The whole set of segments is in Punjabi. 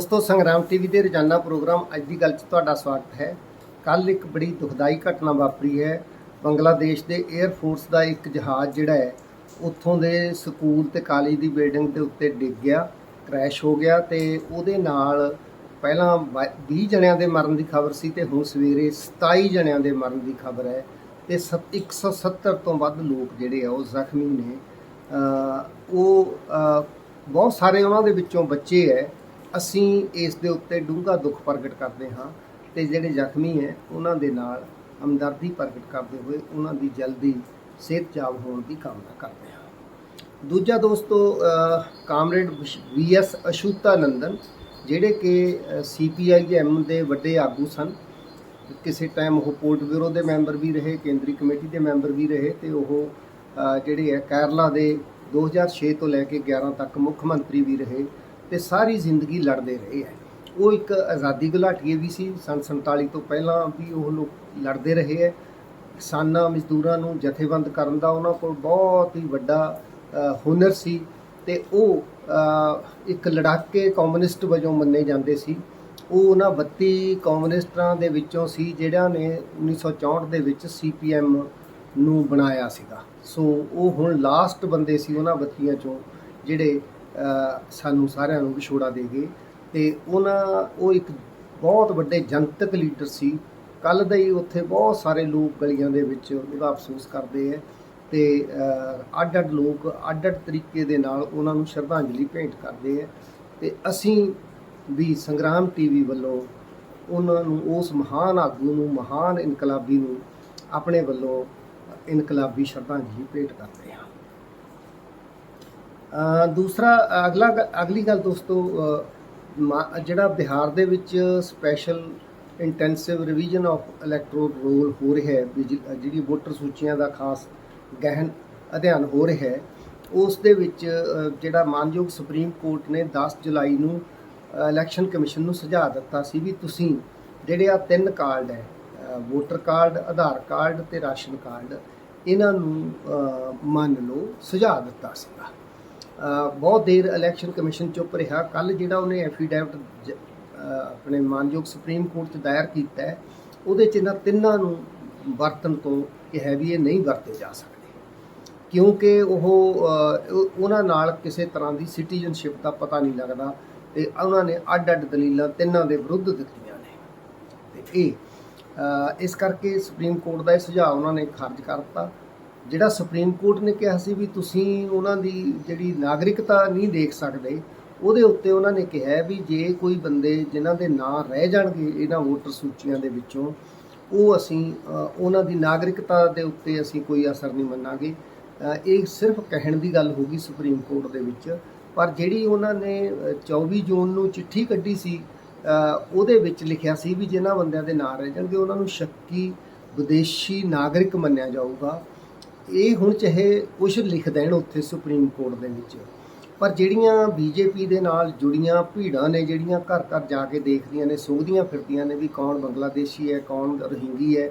ਦੋਸਤੋ, ਸੰਗਰਾਮ ਟੀਵੀ ਦੇ ਰੋਜ਼ਾਨਾ ਪ੍ਰੋਗਰਾਮ ਅੱਜ ਦੀ ਗੱਲ 'ਚ ਤੁਹਾਡਾ ਸਵਾਗਤ ਹੈ। ਕੱਲ ਇੱਕ ਬੜੀ ਦੁਖਦਾਈ ਘਟਨਾ ਵਾਪਰੀ ਹੈ। ਬੰਗਲਾਦੇਸ਼ ਦੇ 에ਅਰ ਫੋਰਸ ਦਾ ਇੱਕ ਜਹਾਜ਼ ਜਿਹੜਾ ਹੈ, ਉੱਥੋਂ ਦੇ ਸਕੂਲ ਤੇ ਕਾਲਜ ਦੀ ਬਿਲਡਿੰਗ ਦੇ ਉੱਤੇ ਡਿੱਗ ਗਿਆ ਕ੍ਰੈਸ਼ ਹੋ ਗਿਆ ਤੇ ਉਹਦੇ ਨਾਲ ਪਹਿਲਾਂ ਬਾ- 20 ਜਣਿਆਂ ਦੇ ਮਰਨ ਦੀ ਖਬਰ ਸੀ ਤੇ ਹੁਣ ਸਵੇਰੇ 27 ਜਣਿਆਂ ਦੇ ਮਰਨ ਦੀ ਖਬਰ ਹੈ ਤੇ ਸੱਤ- 170 ਤੋਂ ਵੱਧ ਲੋਕ ਜਿਹੜੇ ਆ, ਉਹ ਜ਼ਖਮੀ ਨੇ। ਉਹ ਬਹੁਤ ਸਾਰੇ ਉਹਨਾਂ ਦੇ ਵਿੱਚੋਂ ਬੱਚੇ ਹੈ। ਅਸੀਂ ਇਸ ਦੇ ਉੱਤੇ ਡੂੰਘਾ ਦੁੱਖ ਪ੍ਰਗਟ ਕਰਦੇ ਹਾਂ ਤੇ ਜਿਹੜੇ ਜ਼ਖਮੀ ਹੈ, ਉਹਨਾਂ ਦੇ ਨਾਲ ਹਮਦਰਦੀ ਪ੍ਰਗਟ ਕਰਦੇ ਹੋਏ ਉਹਨਾਂ ਦੀ ਜਲਦੀ ਸਿਹਤਯਾਬ ਹੋਣ ਦੀ ਕਾਮਨਾ ਕਰਦੇ ਹਾਂ। ਦੂਜਾ ਦੋਸਤੋ, ਅਹ, comrade V S Achuthanandan, ਜਿਹੜੇ ਕਿ ਸੀਪੀਆਈਐਮ ਦੇ ਵੱਡੇ ਆਗੂ ਸਨ। ਕਿਸੇ ਟਾਈਮ ਉਹ ਪੋਰਟ ਬਿਊਰੋ ਦੇ ਮੈਂਬਰ ਵੀ ਰਹੇ, ਕੇਂਦਰੀ ਕਮੇਟੀ ਦੇ ਮੈਂਬਰ ਵੀ ਰਹੇ ਤੇ ਉਹ ਜਿਹੜੇ ਹੈ, ਕੇਰਲਾ ਦੇ 2006 ਤੋਂ ਲੈ ਕੇ 11 ਤੱਕ ਮੁੱਖ ਮੰਤਰੀ ਵੀ ਰਹੇ। ਤੇ ਸਾਰੀ ਜ਼ਿੰਦਗੀ ਲੜਦੇ ਰਹੇ ਹੈ। ਉਹ ਇੱਕ ਆਜ਼ਾਦੀ ਘੁਲਾਟੀਏ ਵੀ ਸੀ, ਸੰਨ 47 ਤੋਂ ਪਹਿਲਾਂ ਵੀ ਉਹ ਲੋਕ ਲੜਦੇ ਰਹੇ ਹੈ। ਕਿਸਾਨਾਂ, ਮਜ਼ਦੂਰਾਂ ਨੂੰ ਜਥੇਬੰਦ ਕਰਨ ਦਾ ਉਹਨਾਂ ਕੋਲ ਬਹੁਤ ਹੀ ਵੱਡਾ ਹੁਨਰ ਸੀ ਤੇ ਉਹ ਇੱਕ ਲੜਾਕੇ ਕਮਿਊਨਿਸਟ ਵਜੋਂ ਮੰਨੇ ਜਾਂਦੇ ਸੀ। ਉਹ ਉਹਨਾਂ 32 ਕਮਿਊਨਿਸਟਾਂ ਦੇ ਵਿੱਚੋਂ ਸੀ ਜਿਹੜਾ ਨੇ 1964 ਦੇ ਵਿੱਚ ਸੀਪੀਐਮ ਨੂੰ ਬਣਾਇਆ ਸੀਗਾ। ਸੋ ਉਹ ਹੁਣ ਲਾਸਟ ਬੰਦੇ ਸੀ ਉਹਨਾਂ 32 ਚੋਂ ਜਿਹੜੇ ਸਾਨੂੰ ਸਾਰਿਆਂ ਨੂੰ ਵਿਛੋੜਾ ਦੇ ਗਏ। ਤੇ ਉਹਨਾਂ, ਉਹ ਇੱਕ ਬਹੁਤ ਵੱਡੇ ਜਨਤਕ ਲੀਡਰ ਸੀ। ਕੱਲ ਦਾ ਹੀ ਉੱਥੇ ਬਹੁਤ ਸਾਰੇ ਲੋਕ ਗਲੀਆਂ ਦੇ ਵਿੱਚ ਉਹਦਾ ਅਫਸੋਸ ਕਰਦੇ ਹੈ ਤੇ ਅੱਡ-ਅੱਡ ਲੋਕ ਅੱਡ-ਅੱਡ ਤਰੀਕੇ ਦੇ ਨਾਲ ਉਹਨਾਂ ਨੂੰ ਸ਼ਰਧਾਂਜਲੀ ਭੇਂਟ ਕਰਦੇ ਹੈ ਤੇ ਅਸੀਂ ਵੀ ਸੰਗਰਾਮ ਟੀਵੀ ਵੱਲੋਂ ਉਹਨਾਂ ਨੂੰ, ਉਸ ਮਹਾਨ ਆਗੂ ਨੂੰ, ਮਹਾਨ ਇਨਕਲਾਬੀ ਨੂੰ ਆਪਣੇ ਵੱਲੋਂ ਇਨਕਲਾਬੀ ਸ਼ਰਧਾਂਜਲੀ ਭੇਟ ਕਰਦੇ ਹਾਂ। ਦੂਸਰਾ, ਅਗਲਾ ਗ- ਅਗਲੀ ਗੱਲ ਦੋਸਤੋ ਮਾ- ਜਿਹੜਾ ਬਿਹਾਰ ਦੇ ਵਿੱਚ special intensive revision of electoral roll ਹੋ ਰਿਹਾ ਹੈ ਜਿਹੜੀ ਵੋਟਰ ਸੂਚੀਆਂ ਦਾ ਖਾਸ ਗਹਿਨ ਅਧਿਐਨ ਹੋ ਰਿਹਾ ਹੈ, ਉਸ ਦੇ ਵਿੱਚ ਜਿਹੜਾ ਮਾਨਯੋਗ ਸੁਪਰੀਮ ਕੋਰਟ ਨੇ 10 ਜੁਲਾਈ ਨੂੰ ਇਲੈਕਸ਼ਨ ਕਮਿਸ਼ਨ ਨੂੰ ਸੁਝਾਅ ਦਿੱਤਾ ਸੀ ਵੀ ਤੁਸੀਂ ਜਿਹੜੇ ਆ ਤਿੰਨ ਕਾਰਡ ਹੈ ਵੋਟਰ ਕਾਰਡ, ਆਧਾਰ ਕਾਰਡ ਤੇ ਰਾਸ਼ਨ ਕਾਰਡ, ਇਹਨਾਂ ਨੂੰ ਮੰਨ ਲਓ, ਸੁਝਾਅ ਦਿੱਤਾ ਸੀਗਾ। ਬਹੁਤ ਦੇਰ ਇਲੈਕਸ਼ਨ ਕਮਿਸ਼ਨ ਚੁੱਪ ਰਿਹਾ। ਕੱਲ ਜਿਹੜਾ ਉਹਨੇ ਐਫੀਡੈਵਿਟ ਆਪਣੇ ਮਾਨਯੋਗ ਸੁਪਰੀਮ ਕੋਰਟ 'ਚ ਦਾਇਰ ਕੀਤਾ ਹੈ, ਉਹਦੇ 'ਚ ਇਹਨਾਂ ਤਿੰਨਾਂ ਨੂੰ ਵਰਤਣ ਤੋਂ ਕਿਹਾ ਵੀ ਇਹ ਨਹੀਂ ਵਰਤੇ ਜਾ ਸਕਦੇ। ਕਿਉਂਕਿ ਉਹ ਉਹਨਾਂ ਨਾਲ ਕਿਸੇ ਤਰ੍ਹਾਂ ਦੀ ਸਿਟੀਜ਼ਨਸ਼ਿਪ ਦਾ ਪਤਾ ਨਹੀਂ ਲੱਗਦਾ ਤੇ ਉਹਨਾਂ ਨੇ ਅੱਡ-ਅੱਡ ਦਲੀਲਾਂ ਤਿੰਨਾਂ ਦੇ ਵਿਰੁੱਧ ਦਿੱਤੀਆਂ ਨੇ। ਤੇ ਇਹ ਇਸ ਕਰਕੇ ਸੁਪਰੀਮ ਕੋਰਟ ਦਾ ਇਹ ਸੁਝਾਅ ਉਹਨਾਂ ਨੇ ਖਾਰਜ ਕਰਤਾ ਜਿਹੜਾ ਸੁਪਰੀਮ ਕੋਰਟ ਨੇ ਕਿਹਾ ਸੀ ਵੀ ਤੁਸੀਂ ਉਹਨਾਂ ਦੀ ਜਿਹੜੀ ਨਾਗਰਿਕਤਾ ਨਹੀਂ ਦੇਖ ਸਕਦੇ ਉਹਦੇ ਉੱਤੇ ਉਹਨਾਂ ਨੇ ਕਿਹਾ ਵੀ ਜੇ ਕੋਈ ਬੰਦੇ ਜਿਨ੍ਹਾਂ ਦੇ ਨਾਂ ਰਹਿ ਜਾਣਗੇ ਇਹਨਾਂ ਵੋਟਰ ਸੂਚੀਆਂ ਦੇ ਵਿੱਚੋਂ ਉਹ ਅਸੀਂ ਉਹਨਾਂ ਦੀ ਨਾਗਰਿਕਤਾ ਦੇ ਉੱਤੇ ਅਸੀਂ ਕੋਈ ਅਸਰ ਨਹੀਂ ਮੰਨਾਂਗੇ। ਇਹ ਸਿਰਫ ਕਹਿਣ ਦੀ ਗੱਲ ਹੋਗੀ ਸੁਪਰੀਮ ਕੋਰਟ ਦੇ ਵਿੱਚ। ਪਰ ਜਿਹੜੀ ਉਹਨਾਂ ਨੇ ਅ, 24 ਜੂਨ ਨੂੰ ਚਿੱਠੀ ਕੱਢੀ ਸੀ ਉਹਦੇ ਵਿੱਚ ਲਿਖਿਆ ਸੀ ਵੀ ਜਿਨ੍ਹਾਂ ਬੰਦਿਆਂ ਦੇ ਨਾਂ ਰਹਿ ਜਾਣਗੇ ਉਹਨਾਂ ਨੂੰ ਸ਼ੱਕੀ ਵਿਦੇਸ਼ੀ ਨਾਗਰਿਕ ਮੰਨਿਆ ਜਾਊਗਾ। ਇਹ ਹੁਣ ਚਾਹੇ ਕੁਝ ਲਿਖ ਦੇਣ ਉੱਥੇ ਸੁਪਰੀਮ ਕੋਰਟ ਦੇ ਵਿੱਚ, ਪਰ ਜਿਹੜੀਆਂ ਬੀਜੇਪੀ ਦੇ ਨਾਲ ਜੁੜੀਆਂ ਭੀੜਾਂ ਨੇ, ਜਿਹੜੀਆਂ ਘਰ ਘਰ ਜਾ ਕੇ ਦੇਖਦੀਆਂ ਨੇ ਸੁੰਘਦੀਆਂ ਫਿਰਦੀਆਂ ਨੇ ਵੀ ਕੌਣ ਬੰਗਲਾਦੇਸ਼ੀ ਹੈ, ਕੌਣ ਰੋਹਿੰਗੀ ਹੈ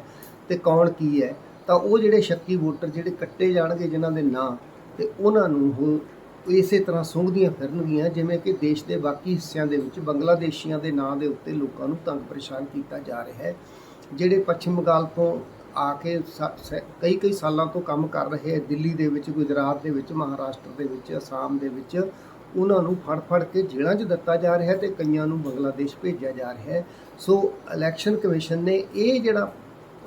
ਤੇ ਕੌਣ ਕੀ ਹੈ, ਤਾਂ ਉਹ ਜਿਹੜੇ ਸ਼ੱਕੀ ਵੋਟਰ ਜਿਹੜੇ ਕੱਟੇ ਜਾਣਗੇ ਜਿਨ੍ਹਾਂ ਦੇ ਨਾਂ, ਤੇ ਉਹਨਾਂ ਨੂੰ ਉਹ ਇਸੇ ਤਰ੍ਹਾਂ ਸੁੰਘਦੀਆਂ ਫਿਰਨਗੀਆਂ, ਜਿਵੇਂ ਕਿ ਦੇਸ਼ ਦੇ ਬਾਕੀ ਹਿੱਸਿਆਂ ਦੇ ਵਿੱਚ ਬੰਗਲਾਦੇਸ਼ੀਆਂ ਦੇ ਨਾਂ ਦੇ ਉੱਤੇ ਲੋਕਾਂ ਨੂੰ ਤੰਗ ਪਰੇਸ਼ਾਨ ਕੀਤਾ ਜਾ ਰਿਹਾ ਹੈ, ਜਿਹੜੇ ਪੱਛਮ ਬੰਗਾਲ ਤੋਂ ਆ ਕੇ ਸ- ਸ- ਕਈ ਕਈ ਸਾਲਾਂ ਤੋਂ ਕੰਮ ਕਰ ਰਹੇ ਹੈ ਦਿੱਲੀ ਦੇ ਵਿੱਚ, ਗੁਜਰਾਤ ਦੇ ਵਿੱਚ, ਮਹਾਰਾਸ਼ਟਰ ਦੇ ਵਿੱਚ, ਅਸਾਮ ਦੇ ਵਿੱਚ। ਉਹਨਾਂ ਨੂੰ ਫੜ ਫੜ ਕੇ ਜੇਲ੍ਹਾਂ 'ਚ ਦਿੱਤਾ ਜਾ ਰਿਹਾ ਹੈ ਤੇ ਕਈਆਂ ਨੂੰ ਬੰਗਲਾਦੇਸ਼ ਭੇਜਿਆ ਜਾ ਰਿਹਾ ਹੈ। ਸੋ ਇਲੈਕਸ਼ਨ ਕਮਿਸ਼ਨ ਨੇ ਇਹ ਜਿਹੜਾ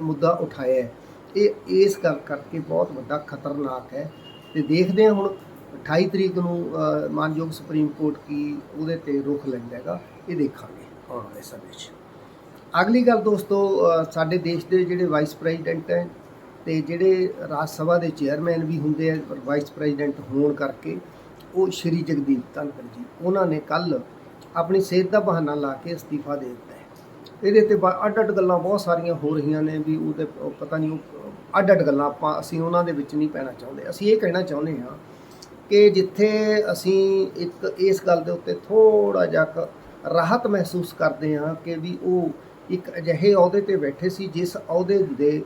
ਮੁੱਦਾ ਉਠਾਇਆ ਹੈ, ਇਹ ਇਸ ਗੱਲ ਕਰਕੇ ਬਹੁਤ ਵੱਡਾ ਖਤਰਨਾਕ ਹੈ। ਤੇ ਦੇਖਦੇ ਹਾਂ ਹੁਣ 28 ਤਰੀਕ ਨੂੰ ਮਾਨਯੋਗ ਸੁਪਰੀਮ ਕੋਰਟ ਕੀ ਉਹਦੇ ਤੇ ਰੁਖ ਲੈਂਦਾ ਹੈਗਾ, ਇਹ ਦੇਖਾਂਗੇ ਆਉਣ ਵਾਲੇ ਸਮੇਂ 'ਚ। ਅਗਲੀ ਗੱਲ ਦੋਸਤੋ ਸਾਡੇ ਦੇਸ਼ ਦੇ ਜਿਹੜੇ ਵਾਈਸ ਪ੍ਰੈਜ਼ੀਡੈਂਟ ਹੈ ਤੇ ਜਿਹੜੇ ਰਾਜ ਸਭਾ ਦੇ ਚੇਅਰਮੈਨ ਵੀ ਹੁੰਦੇ ਆ ਵਾਈਸ ਪ੍ਰੈਜ਼ੀਡੈਂਟ ਹੋਣ ਕਰਕੇ ਉਹ ਸ਼੍ਰੀ ਜਗਦੀਪ ਧਨਖੜ ਜੀ, ਉਹਨਾਂ ਨੇ ਕੱਲ ਆਪਣੀ ਸਿਹਤ ਦਾ ਬਹਾਨਾ ਲਾ ਕੇ ਅਸਤੀਫਾ ਦੇ ਦਿੱਤਾ ਹੈ। ਇਹਦੇ ਤੇ ਬ- ਅੱਡ-ਅੱਡ ਗੱਲਾਂ ਬਹੁਤ ਸਾਰੀਆਂ ਹੋ ਰਹੀਆਂ ਨੇ ਵੀ ਉਹਦੇ, ਉਹ ਪਤਾ ਨਹੀਂ ਉਹ, ਅੱਡ-ਅੱਡ ਗੱਲਾਂ ਆਪਾਂ, ਅਸੀਂ ਉਹਨਾਂ ਦੇ ਵਿੱਚ ਨਹੀਂ ਪੈਣਾ ਚਾਹੁੰਦੇ। ਅਸੀਂ ਇਹ ਕਹਿਣਾ ਚਾਹੁੰਦੇ ਹਾਂ ਕਿ ਜਿੱਥੇ ਅਸੀਂ ਇੱਕ ਇਸ ਗੱਲ ਦੇ ਉੱਤੇ ਥੋੜਾ ਜਿਹਾ ਰਾਹਤ ਮਹਿਸੂਸ ਕਰਦੇ ਹਾਂ ਕਿ ਵੀ ਉਹ ਇੱਕ ਅਜਿਹੇ ਅਹੁਦੇ ਤੇ ਬੈਠੇ ਸੀ, ਜਿਸ ਅਹੁਦੇ ਦੇ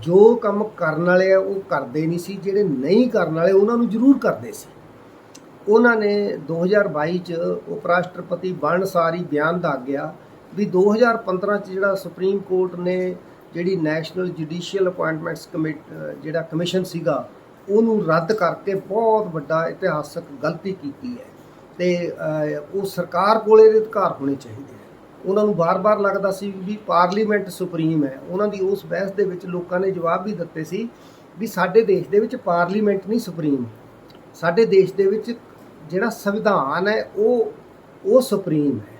ਜੋ ਕੰਮ ਕਰਨ ਵਾਲੇ ਆ, ਉਹ ਕਰਦੇ ਨਹੀਂ ਸੀ, ਜਿਹੜੇ ਨਹੀਂ ਕਰਨ ਵਾਲੇ, ਉਹਨਾਂ ਨੂੰ ਜ਼ਰੂਰ ਕਰਦੇ ਸੀ। ਉਹਨਾਂ ਨੇ 2022 ਚ ਉਪ ਰਾਸ਼ਟਰਪਤੀ ਬਣਸਾਰੀ ਬਿਆਨ ਦਾ ਗਿਆ ਵੀ 2015 ਚ ਜਿਹੜਾ ਸੁਪਰੀਮ ਕੋਰਟ ਨੇ ਜਿਹੜੀ ਨੈਸ਼ਨਲ ਜੁਡੀਸ਼ੀਅਲ ਅਪਾਇੰਟਮੈਂਟਸ ਕਮੇਟੀ, ਜਿਹੜਾ ਕਮਿਸ਼ਨ ਸੀਗਾ, ਉਹਨੂੰ ਰੱਦ ਕਰਕੇ ਬਹੁਤ ਵੱਡਾ ਇਤਿਹਾਸਕ ਗਲਤੀ ਕੀਤੀ ਹੈ। ਤੇ ਉਹ ਸਰਕਾਰ ਕੋਲੇ ਇਹਦੇ ਅਧਿਕਾਰ ਹੋਣੇ ਚਾਹੀਦੇ ਆ ਉਹਨਾਂ ਨੂੰ ਬਾਰ-ਬਾਰ ਲੱਗਦਾ ਸੀ ਵੀ ਪਾਰਲੀਮੈਂਟ ਸੁਪਰੀਮ ਹੈ। ਉਹਨਾਂ ਦੀ ਉਸ ਬਹਿਸ ਦੇ ਵਿੱਚ ਲੋਕਾਂ ਨੇ ਜਵਾਬ ਵੀ ਦਿੱਤੇ ਸੀ ਵੀ ਸਾਡੇ ਦੇਸ਼ ਦੇ ਵਿੱਚ ਪਾਰਲੀਮੈਂਟ ਨਹੀਂ ਸੁਪਰੀਮ। ਸਾਡੇ ਦੇਸ਼ ਦੇ ਵਿੱਚ ਜਿਹੜਾ ਸੰਵਿਧਾਨ ਹੈ, ਉਹ ਉਹ ਸੁਪਰੀਮ ਹੈ।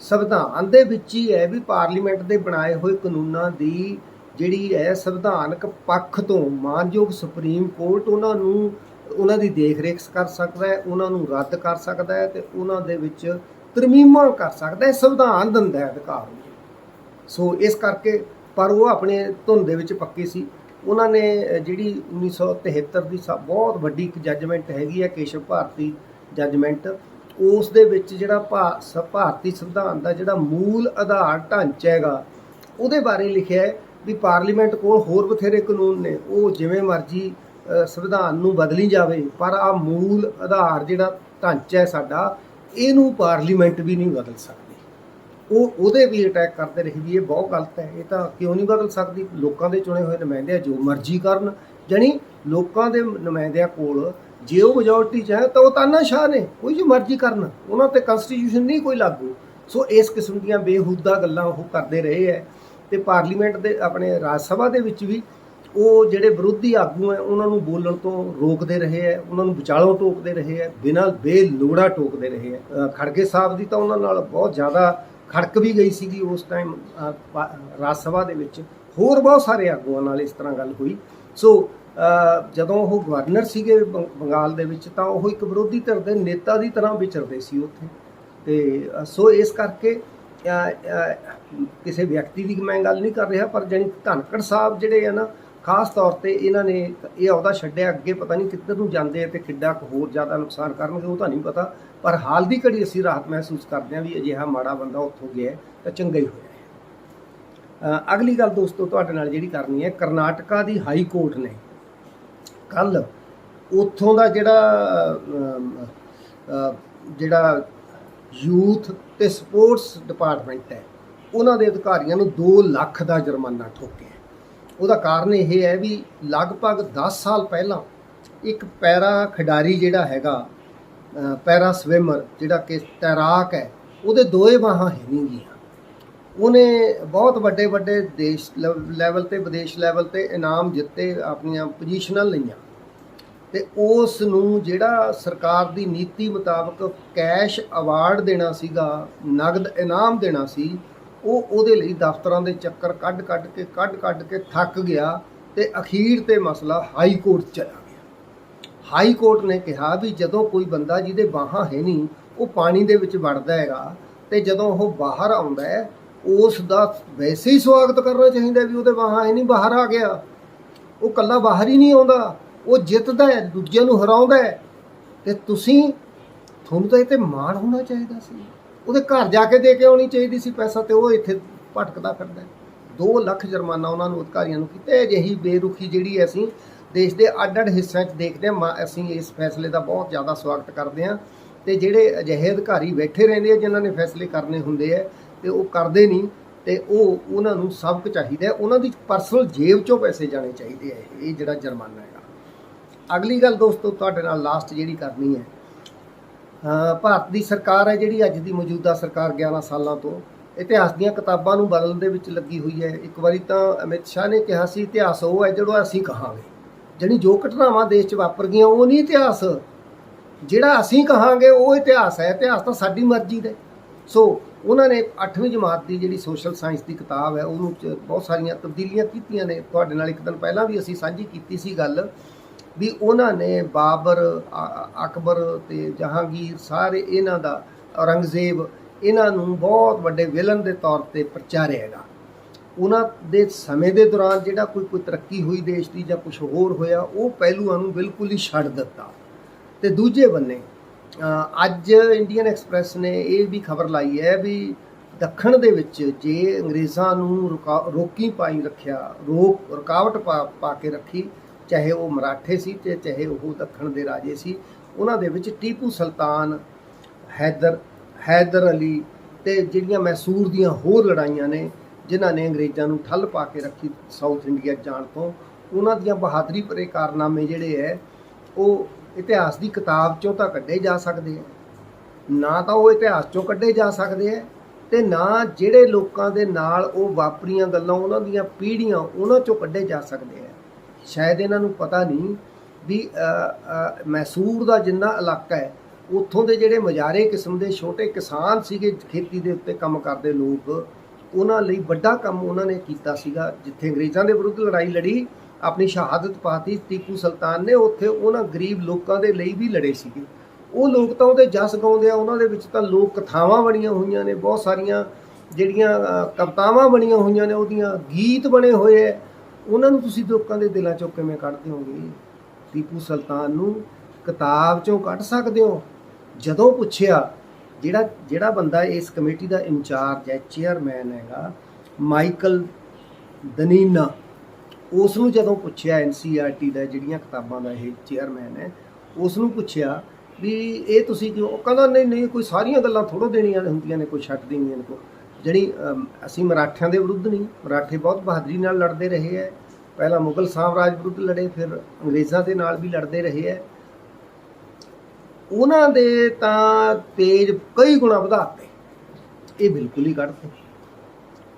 ਸੰਵਿਧਾਨ ਦੇ ਵਿੱਚ ਹੀ ਹੈ ਵੀ ਪਾਰਲੀਮੈਂਟ ਦੇ ਬਣਾਏ ਹੋਏ ਕਾਨੂੰਨਾਂ ਦੀ ਜਿਹੜੀ ਹੈ ਸੰਵਿਧਾਨਕ ਪੱਖ ਤੋਂ ਮਾਨਯੋਗ ਸੁਪਰੀਮ ਕੋਰਟ ਉਹਨਾਂ ਨੂੰ, ਉਹਨਾਂ ਦੀ ਦੇਖਰੇਖ ਕਰ ਸਕਦਾ ਹੈ, ਉਹਨਾਂ ਨੂੰ ਰੱਦ ਕਰ ਸਕਦਾ ਹੈ ਤੇ ਉਹਨਾਂ ਦੇ ਵਿੱਚ ਤਰਮੀਮਾਂ ਕਰ ਸਕਦਾ ਹੈ ਸੰਵਿਧਾਨ ਦਿੰਦਾ ਹੈ ਅਧਿਕਾਰ ਸੋ ਇਸ ਕਰਕੇ ਪਰ ਉਹ ਆਪਣੇ ਧੁਨ ਦੇ ਵਿੱਚ ਪੱਕੇ ਸੀ। ਉਹਨਾਂ ਨੇ ਅਹ, ਜਿਹੜੀ 1973 ਦੀ ਸਭ ਬਹੁਤ ਵੱਡੀ ਇੱਕ ਜੱਜਮੈਂਟ ਹੈਗੀ ਹੈ ਕੇਸ਼ਵ ਭਾਰਤੀ ਜੱਜਮੈਂਟ ਉਸ ਦੇ ਵਿੱਚ ਜਿਹੜਾ ਭਾ- ਸ- ਭਾਰਤੀ ਸੰਵਿਧਾਨ ਦਾ ਜਿਹੜਾ ਮੂਲ ਆਧਾਰ ਢਾਂਚਾ ਹੈਗਾ ਉਹਦੇ ਬਾਰੇ ਲਿਖਿਆ ਹੈ ਵੀ ਪਾਰਲੀਮੈਂਟ ਕੋਲ ਹੋਰ ਬਥੇਰੇ ਕਾਨੂੰਨ ਨੇ। ਉਹ ਜਿਵੇਂ ਮਰਜ਼ੀ ਸੰਵਿਧਾਨ ਨੂੰ ਬਦਲੀ ਜਾਵੇ ਪਰ ਆ ਮੂਲ ਆਧਾਰ ਜਿਹੜਾ ਢਾਂਚਾ ਹੈ ਸਾਡਾ ਇਹਨੂੰ ਪਾਰਲੀਮੈਂਟ ਵੀ ਨਹੀਂ ਬਦਲ ਸਕਦੀ। ਉਹ ਉਹਦੇ ਵੀ ਅਟੈਕ ਕਰਦੇ ਰਹੇ ਵੀ ਇਹ ਬਹੁਤ ਗਲਤ ਹੈ। ਇਹ ਤਾਂ ਕਿਉਂ ਨਹੀਂ ਬਦਲ ਸਕਦੀ? ਲੋਕਾਂ ਦੇ ਚੁਣੇ ਹੋਏ ਨੁਮਾਇੰਦੇ ਜੋ ਮਰਜ਼ੀ ਕਰਨ, ਜਾਣੀ ਲੋਕਾਂ ਦੇ ਨੁਮਾਇੰਦਿਆਂ ਕੋਲ ਜੇ ਉਹ ਮੈਜੋਰਟੀ ਚ ਹੈ ਤਾਂ ਉਹ ਤਾਨਾਸ਼ਾਹ ਨੇ ਕੋਈ ਜੋ ਮਰਜ਼ੀ ਕਰਨ। ਉਹਨਾਂ ਤੇ ਕਨਸਟੀਟਿਊਸ਼ਨ ਨਹੀਂ ਕੋਈ ਲਾਗੂ। ਸੋ ਇਸ ਕਿਸਮ ਦੀਆਂ ਬੇਹੂਦਾ ਗੱਲਾਂ ਉਹ ਕਰਦੇ ਰਹੇ ਹੈ। ਤੇ ਪਾਰਲੀਮੈਂਟ ਦੇ, ਆਪਣੇ ਰਾਜ ਸਭਾ ਦੇ ਵਿੱਚ ਵੀ ਉਹ ਜਿਹੜੇ ਵਿਰੋਧੀ ਆਗੂ ਹੈ, ਉਹਨਾਂ ਨੂੰ ਬੋਲਣ ਤੋਂ ਰੋਕਦੇ ਰਹੇ ਹੈ, ਉਹਨਾਂ ਨੂੰ ਵਿਚਾਲੋਂ ਟੋਕਦੇ ਰਹੇ ਹੈ, ਬਿਨਾਂ ਬੇਲੋੜਾ ਟੋਕਦੇ ਰਹੇ ਹੈ। ਖੜਗੇ ਸਾਹਿਬ ਦੀ ਤਾਂ ਉਹਨਾਂ ਨਾਲ ਬਹੁਤ ਜ਼ਿਆਦਾ ਖੜਕ ਵੀ ਗਈ ਸੀਗੀ ਉਸ ਟਾਈਮ ਰਾਜ ਸਭਾ ਦੇ ਵਿੱਚ। ਹੋਰ ਬਹੁਤ ਸਾਰੇ ਆਗੂਆਂ ਨਾਲ ਇਸ ਤਰ੍ਹਾਂ ਗੱਲ ਹੋਈ। ਸੋ ਜਦੋਂ ਉਹ ਗਵਰਨਰ ਸੀਗੇ ਬੰ- ਬੰਗਾਲ ਦੇ ਵਿੱਚ ਤਾਂ ਉਹ ਇੱਕ ਵਿਰੋਧੀ ਧਿਰ ਦੇ ਨੇਤਾ ਦੀ ਤਰ੍ਹਾਂ ਵਿਚਰਦੇ ਸੀ ਉੱਥੇ। ਤੇ ਸੋ ਇਸ ਕਰਕੇ ਕਿਸੇ ਵਿਅਕਤੀ ਦੀ ਮੈਂ ਗੱਲ ਨਹੀਂ ਕਰ ਰਿਹਾ, ਪਰ ਜਾਨੀ ਧਨਕੜ ਸਾਹਿਬ ਜਿਹੜੇ ਆ ਨਾ ਖਾਸ ਤੌਰ ਤੇ ਇਹਨਾਂ ਨੇ ਇਹ ਅਹੁਦਾ ਛੱਡਿਆ, ਅੱਗੇ ਪਤਾ ਨਹੀਂ ਕਿੱਧਰ ਨੂੰ ਜਾਂਦੇ ਆ ਤੇ ਕਿੱਡਾ ਕੁ ਹੋਰ ਜ਼ਿਆਦਾ ਨੁਕਸਾਨ ਕਰਨਗੇ, ਉਹ ਤਾਂ ਨਹੀਂ ਪਤਾ। ਪਰ ਹਾਲ ਦੀ ਘੜੀ ਅਸੀਂ ਰਾਹਤ ਮਹਿਸੂਸ ਕਰਦੇ ਹਾਂ ਵੀ ਅਜਿਹਾ ਮਾੜਾ ਬੰਦਾ ਉੱਥੋਂ ਗਿਆ ਤਾਂ ਚੰਗਾ ਹੀ ਹੋਇਆ ਅਗਲੀ ਗੱਲ ਦੋਸਤੋ, ਤੁਹਾਡੇ ਨਾਲ ਜਿਹੜੀ ਕਰਨੀ ਹੈ, ਕਰਨਾਟਕਾ ਦੀ ਹਾਈ ਕੋਰਟ ਨੇ ਕੱਲ ਉੱਥੋਂ ਦਾ ਜਿਹੜਾ ਜਿਹੜਾ ਯੂਥ ਤੇ ਸਪੋਰਟਸ ਡਿਪਾਰਟਮੈਂਟ ਹੈ, ਉਹਨਾਂ ਦੇ ਅਧਿਕਾਰੀਆਂ ਨੂੰ 2 ਲੱਖ ਦਾ ਜੁਰਮਾਨਾ ਠੋਕਿਆ ਉਹਦਾ ਕਾਰਨ ਇਹ ਹੈ ਵੀ ਲਗਭਗ 10 ਸਾਲ ਪਹਿਲਾਂ ਇੱਕ ਪੈਰਾ ਖਿਡਾਰੀ ਜਿਹੜਾ ਹੈਗਾ ਪੈਰਾ ਸਵਿਮਰ ਜਿਹੜਾ ਕਿ ਤੈਰਾਕ ਹੈ, ਉਹਦੇ ਦੋਏ ਬਾਹਾਂ ਹੈ ਨਹੀਂ ਗੀਆਂ ਉਹਨੇ ਬਹੁਤ ਵੱਡੇ ਵੱਡੇ ਦੇਸ਼ ਲੈਵਲ ਤੇ, ਵਿਦੇਸ਼ ਲੈਵਲ ਤੇ ਇਨਾਮ ਜਿੱਤੇ, ਆਪਣੀਆਂ ਪੋਜੀਸ਼ਨਾਂ ਲਈਆਂ। ਤੇ ਉਸ ਨੂੰ ਜਿਹੜਾ ਸਰਕਾਰ ਦੀ ਨੀਤੀ ਮੁਤਾਬਕ ਕੈਸ਼ ਅਵਾਰਡ ਦੇਣਾ ਸੀਗਾ, ਨਗਦ ਇਨਾਮ ਦੇਣਾ ਸੀ ਉਹ ਉਹਦੇ ਲਈ ਦਫ਼ਤਰਾਂ ਦੇ ਚੱਕਰ ਕੱਢ ਕੱਢ ਕੇ, ਕੱਢ ਕੱਢ ਕੇ ਥੱਕ ਗਿਆ ਤੇ ਅਖੀਰ ਤੇ ਮਸਲਾ ਹਾਈ ਕੋਰਟ ਚਲਾ ਗਿਆ। ਹਾਈ ਕੋਰਟ ਨੇ ਕਿਹਾ ਵੀ ਜਦੋਂ ਕੋਈ ਬੰਦਾ ਜਿਹਦੇ ਬਾਹਾਂ ਹੈ ਨਹੀਂ, ਉਹ ਪਾਣੀ ਦੇ ਵਿੱਚ ਵੜਦਾ ਹੈਗਾ ਤੇ ਜਦੋਂ ਉਹ ਬਾਹਰ ਆਉਂਦਾ ਹੈ, ਉਸ ਦਾ ਵੈਸੇ ਹੀ ਸਵਾਗਤ ਕਰਨਾ ਚਾਹੀਦਾ ਵੀ ਉਹਦੇ ਬਾਹਾਂ ਹੈ ਨਹੀਂ, ਬਾਹਰ ਆ ਗਿਆ। ਉਹ ਕੱਲਾ ਬਾਹਰ ਹੀ ਨਹੀਂ ਆਉਂਦਾ, ਉਹ ਜਿੱਤਦਾ ਹੈ, ਦੂਜਿਆਂ ਨੂੰ ਹਰਾਉਂਦਾ ਹੈ। ਤੇ ਤੁਸੀਂ, ਤੁਹਾਨੂੰ ਤਾਂ ਇਹ ਤੇ ਮਾਣ ਹੋਣਾ ਚਾਹੀਦਾ ਸੀ। ਉਹਦੇ ਘਰ ਜਾ ਕੇ ਦੇ ਕੇ ਆਉਣੀ ਚਾਹੀਦੀ ਸੀ ਪੈਸਾ ਤੇ ਉਹ ਇੱਥੇ ਭਟਕਦਾ ਫਿਰਦਾ ਹੈ। 2 ਲੱਖ ਜੁਰਮਾਨਾ ਉਹਨਾਂ ਨੂੰ ਅਧਿਕਾਰੀਆਂ ਨੂੰ ਕੀਤਾ। ਅਜਿਹੀ ਬੇਰੁਖੀ ਜਿਹੜੀ ਅਸੀਂ ਦੇਸ਼ ਦੇ ਅੱਡ-ਅੱਡ ਹਿੱਸਿਆਂ 'ਚ ਦੇਖਦੇ ਹਾਂ। ਮਾ- ਅਸੀਂ ਇਸ ਫੈਸਲੇ ਦਾ ਬਹੁਤ ਜ਼ਿਆਦਾ ਸਵਾਗਤ ਕਰਦੇ ਹਾਂ। ਤੇ ਜਿਹੜੇ ਅਜਿਹੇ ਅਧਿਕਾਰੀ ਬੈਠੇ ਰਹਿੰਦੇ ਆ, ਜਿਨ੍ਹਾਂ ਨੇ ਫੈਸਲੇ ਕਰਨੇ ਹੁੰਦੇ ਆ, ਤੇ ਉਹ ਕਰਦੇ ਨਹੀਂ, ਤੇ ਉਹ ਉਹਨਾਂ ਨੂੰ ਸਬਕ ਚਾਹੀਦਾ ਉਹਨਾਂ ਦੀ ਪਰਸਨਲ ਜੇਬ 'ਚੋਂ ਪੈਸੇ ਜਾਣੇ ਚਾਹੀਦੇ ਆ। ਇਹ ਜਿਹੜਾ ਜੁਰਮਾਨਾ ਹੈਗਾ। ਅਗਲੀ ਗੱਲ ਦੋਸਤੋ, ਤੁਹਾਡੇ ਨਾਲ ਲਾਸਟ ਜਿਹੜੀ ਕਰਨੀ ਹੈ ਭਾਰਤ ਦੀ ਸਰਕਾਰ ਹੈ ਜਿਹੜੀ ਅੱਜ ਦੀ ਮੌਜੂਦਾ ਸਰਕਾਰ 11 ਸਾਲਾਂ ਤੋਂ। ਇਤਿਹਾਸ ਦੀਆਂ ਕਿਤਾਬਾਂ ਨੂੰ ਬਦਲਣ ਦੇ ਵਿੱਚ ਲੱਗੀ ਹੋਈ ਹੈ। ਇੱਕ ਵਾਰੀ ਤਾਂ ਅਮਿਤ ਸ਼ਾਹ ਨੇ ਕਿਹਾ ਸੀ, ਇਤਿਹਾਸ ਉਹ ਹੈ ਜਿਹੜਾ ਅਸੀਂ ਕਹਾਂਗੇ। ਜਿਹੜੀ ਜੋ ਘਟਨਾਵਾਂ ਦੇਸ਼ 'ਚ ਵਾਪਰ ਗਈਆਂ, ਉਹ ਨਹੀਂ ਇਤਿਹਾਸ। ਜਿਹੜਾ ਅਸੀਂ ਕਹਾਂਗੇ, ਉਹ ਇਤਿਹਾਸ ਹੈ। ਇਤਿਹਾਸ ਤਾਂ ਸਾਡੀ ਮਰਜ਼ੀ ਦਾ। ਸੋ ਉਹਨਾਂ ਨੇ 8ਵੀਂ ਜਮਾਤ ਦੀ ਜਿਹੜੀ ਸੋਸ਼ਲ ਸਾਇੰਸ ਦੀ ਕਿਤਾਬ ਹੈ, ਉਹਨੂੰ 'ਚ ਬਹੁਤ ਸਾਰੀਆਂ ਤਬਦੀਲੀਆਂ ਕੀਤੀਆਂ ਨੇ। ਤੁਹਾਡੇ ਨਾਲ ਇੱਕ ਦਿਨ ਪਹਿਲਾਂ ਵੀ ਅਸੀਂ ਸਾਂਝੀ ਕੀਤੀ ਸੀ ਗੱਲ। ਵੀ ਉਹਨਾਂ ਨੇ ਬਾਬਰ ਅਕਬਰ ਤੇ ਜਹਾਂਗੀਰ ਸਾਰੇ ਇਹਨਾਂ ਦਾ ਔਰੰਗਜ਼ੇਬ ਇਹਨਾਂ ਨੂੰ ਬਹੁਤ ਵੱਡੇ ਵਿਲਨ ਦੇ ਤੌਰ ਤੇ ਪ੍ਰਚਾਰਿਆ ਹੈਗਾ। ਉਹਨਾਂ ਦੇ ਸਮੇਂ ਦੇ ਦੌਰਾਨ ਜਿਹੜਾ ਕੋਈ ਕੋਈ ਤਰੱਕੀ ਹੋਈ ਦੇਸ਼ ਦੀ ਜਾਂ ਕੁਝ ਹੋਰ ਹੋਇਆ, ਉਹ ਪਹਿਲੂਆਂ ਨੂੰ ਬਿਲਕੁਲ ਹੀ ਛੱਡ ਦਿੱਤਾ। ਤੇ ਦੂਜੇ ਬੰਨੇ ਅੱਜ ਇੰਡੀਅਨ ਐਕਸਪ੍ਰੈਸ ਨੇ ਇਹ ਵੀ ਖਬਰ ਲਾਈ ਹੈ ਵੀ ਦੱਖਣ ਦੇ ਵਿੱਚ ਜੇ ਅੰਗਰੇਜ਼ਾਂ ਨੂੰ ਰੁਕਾ- ਰੋਕੀ ਪਾਈ ਰੱਖਿਆ, ਰੋਕ, ਰੁਕਾਵਟ ਪਾ ਪਾ ਕੇ ਰੱਖੀ ਚਾਹੇ ਉਹ ਮਰਾਠੇ ਸੀ ਤੇ ਚਾਹੇ ਉਹ ਦੱਖਣ ਦੇ ਰਾਜੇ ਸੀ, ਉਹਨਾਂ ਦੇ ਵਿੱਚ ਟੀਪੂ ਸੁਲਤਾਨ, ਹੈਦਰ ਹੈਦਰ ਅਲੀ ਤੇ ਜਿਹੜੀਆਂ ਮੈਸੂਰ ਦੀਆਂ ਹੋਰ ਲੜਾਈਆਂ ਨੇ, ਜਿਨ੍ਹਾਂ ਨੇ ਅੰਗਰੇਜ਼ਾਂ ਨੂੰ ਠੱਲ ਪਾ ਕੇ ਰੱਖੀ ਸਾਊਥ ਇੰਡੀਆ ਜਾਣ ਤੋਂ, ਉਹਨਾਂ ਦੀਆਂ ਬਹਾਦਰੀ ਭਰੇ ਕਾਰਨਾਮੇ ਜਿਹੜੇ ਹੈ ਉਹ ਇਤਿਹਾਸ ਦੀ ਕਿਤਾਬ ਚੋਂ ਤਾਂ ਕੱਢੇ ਜਾ ਸਕਦੇ ਆ ਨਾ ਤਾਂ ਉਹ ਇਤਿਹਾਸ ਚੋਂ ਕੱਢੇ ਜਾ ਸਕਦੇ ਆ ਤੇ ਨਾ ਜਿਹੜੇ ਲੋਕਾਂ ਦੇ ਨਾਲ ਉਹ ਵਾਪਰੀਆਂ ਗੱਲਾਂ, ਉਹਨਾਂ ਦੀਆਂ ਪੀੜ੍ਹੀਆਂ ਉਹਨਾਂ ਚੋਂ ਕੱਢੇ ਜਾ ਸਕਦੇ ਆ ਸ਼ਾਇਦ ਇਹਨਾਂ ਨੂੰ ਪਤਾ ਨਹੀਂ ਵੀ ਮੈਸੂਰ ਦਾ ਜਿੰਨਾ ਇਲਾਕਾ ਹੈ ਉੱਥੋਂ ਦੇ ਜਿਹੜੇ ਮਜਾਰੇ ਕਿਸਮ ਦੇ ਛੋਟੇ ਕਿਸਾਨ ਸੀਗੇ ਖੇਤੀ ਦੇ ਉੱਤੇ ਕੰਮ ਕਰਦੇ ਲੋਕ ਉਹਨਾਂ ਲਈ ਵੱਡਾ ਕੰਮ ਉਹਨਾਂ ਨੇ ਕੀਤਾ ਸੀਗਾ ਜਿੱਥੇ ਅੰਗਰੇਜ਼ਾਂ ਦੇ ਵਿਰੁੱਧ ਲੜਾਈ ਲੜੀ ਆਪਣੀ ਸ਼ਹਾਦਤ ਪਾਤੀ ਟੀਪੂ ਸੁਲਤਾਨ ਨੇ ਉੱਥੇ ਉਹਨਾਂ ਗਰੀਬ ਲੋਕਾਂ ਦੇ ਲਈ ਵੀ ਲੜੇ ਸੀਗੇ। ਉਹ ਲੋਕ ਤਾਂ ਉਹਦੇ ਜਸ ਗਾਉਂਦੇ ਆ ਉਹਨਾਂ ਦੇ ਵਿੱਚ ਤਾਂ ਲੋਕ ਕਥਾਵਾਂ ਬਣੀਆਂ ਹੋਈਆਂ ਨੇ ਬਹੁਤ ਸਾਰੀਆਂ ਜਿਹੜੀਆਂ ਅ, ਕਵਿਤਾਵਾਂ ਬਣੀਆਂ ਹੋਈਆਂ ਨੇ ਉਹਦੀਆਂ ਗੀਤ ਬਣੇ ਹੋਏ ਐ ਉਹਨਾਂ ਨੂੰ ਤੁਸੀਂ ਲੋਕਾਂ ਦੇ ਦਿਲਾਂ ਚੋਂ ਕਿਵੇਂ ਕੱਢ ਦਿਓਗੇ ਟੀਪੂ ਸੁਲਤਾਨ ਨੂੰ ਕਿਤਾਬ ਚੋਂ ਕੱਢ ਸਕਦੇ ਹੋ? ਜਦੋਂ ਪੁੱਛਿਆ, ਜਿਹੜਾ ਜਿਹੜਾ ਬੰਦਾ ਇਸ ਕਮੇਟੀ ਦਾ ਇੰਚਾਰਜ ਹੈ, ਚੇਅਰਮੈਨ ਹੈਗਾ, ਮਾਈਕਲ ਦਨੀਨਾ ਉਸ ਨੂੰ ਜਦੋਂ ਪੁੱਛਿਆ ਐਨਸੀਆਰਟੀ ਦਾ ਜਿਹੜੀਆਂ ਕਿਤਾਬਾਂ ਦਾ ਇਹ ਚੇਅਰਮੈਨ ਹੈ ਉਸ ਨੂੰ ਪੁੱਛਿਆ ਵੀ ਇਹ ਤੁਸੀਂ ਕਿਉਂ, ਉਹ ਕਹਿੰਦਾ, ਨਹੀਂ ਨਹੀਂ, ਕੋਈ ਸਾਰੀਆਂ ਗੱਲਾਂ ਥੋੜੋ ਦੇਣੀਆਂ ਹੁੰਦੀਆਂ ਨੇ, ਕੋਈ ਛੱਡ ਦੇਣੀਆਂ ਨੇ, ਕੋਈ ਜਿਹੜੀ ਅਸੀਂ ਮਰਾਠਿਆਂ ਦੇ ਵਿਰੁੱਧ ਨਹੀਂ, ਮਰਾਠੇ ਬਹੁਤ ਬਹਾਦਰੀ ਨਾਲ ਲੜਦੇ ਰਹੇ ਹੈ। ਪਹਿਲਾਂ ਮੁਗਲ ਸਾਮਰਾਜ ਵਿਰੁੱਧ ਲੜੇ, ਫਿਰ ਅੰਗਰੇਜ਼ਾਂ ਦੇ ਨਾਲ ਵੀ ਲੜਦੇ ਰਹੇ ਹੈ। ਉਹਨਾਂ ਦੇ ਤਾਂ ਤੇਜ ਕਈ ਗੁਣਾ ਵਧਾਤੇ। ਇਹ ਬਿਲਕੁਲ ਹੀ ਕੱਢਦੇ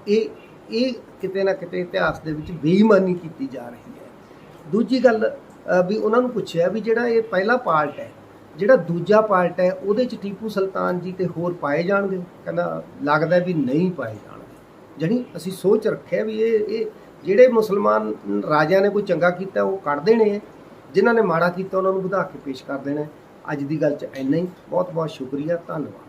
ਇਹ ਇਹ ਕਿਤੇ ਨਾ ਕਿਤੇ ਇਤਿਹਾਸ ਦੇ ਵਿੱਚ ਬੇਈਮਾਨੀ ਕੀਤੀ ਜਾ ਰਹੀ ਹੈ। ਦੂਜੀ ਗੱਲ ਵੀ ਉਹਨਾਂ ਨੂੰ ਪੁੱਛਿਆ ਵੀ ਜਿਹੜਾ ਇਹ ਪਹਿਲਾ ਪਾਰਟ ਹੈ ਜਿਹੜਾ ਦੂਜਾ ਪਾਰਟ ਹੈ, ਉਹਦੇ ਚ ਟੀਪੂ ਸੁਲਤਾਨ ਜੀ ਤੇ ਹੋਰ ਪਾਏ ਜਾਣਗੇ। ਕਹਿੰਦਾ, ਲੱਗਦਾ ਵੀ ਨਹੀਂ ਪਾਏ ਜਾਣਗੇ। ਜਾਣੀ ਅਸੀਂ ਸੋਚ ਰੱਖਿਆ ਵੀ ਇਹ ਇਹ ਜਿਹੜੇ ਮੁਸਲਮਾਨ ਰਾਜਿਆਂ ਨੇ ਕੋਈ ਚੰਗਾ ਕੀਤਾ, ਉਹ ਕੱਢ ਦੇਣੇ ਹੈ ਜਿਨ੍ਹਾਂ ਨੇ ਮਾੜਾ ਕੀਤਾ, ਉਹਨਾਂ ਨੂੰ ਵਧਾ ਕੇ ਪੇਸ਼ ਕਰ ਦੇਣਾ ਅੱਜ ਦੀ ਗੱਲ 'ਚ ਇੰਨਾ ਹੀ। ਬਹੁਤ ਬਹੁਤ ਸ਼ੁਕਰੀਆ। ਧੰਨਵਾਦ।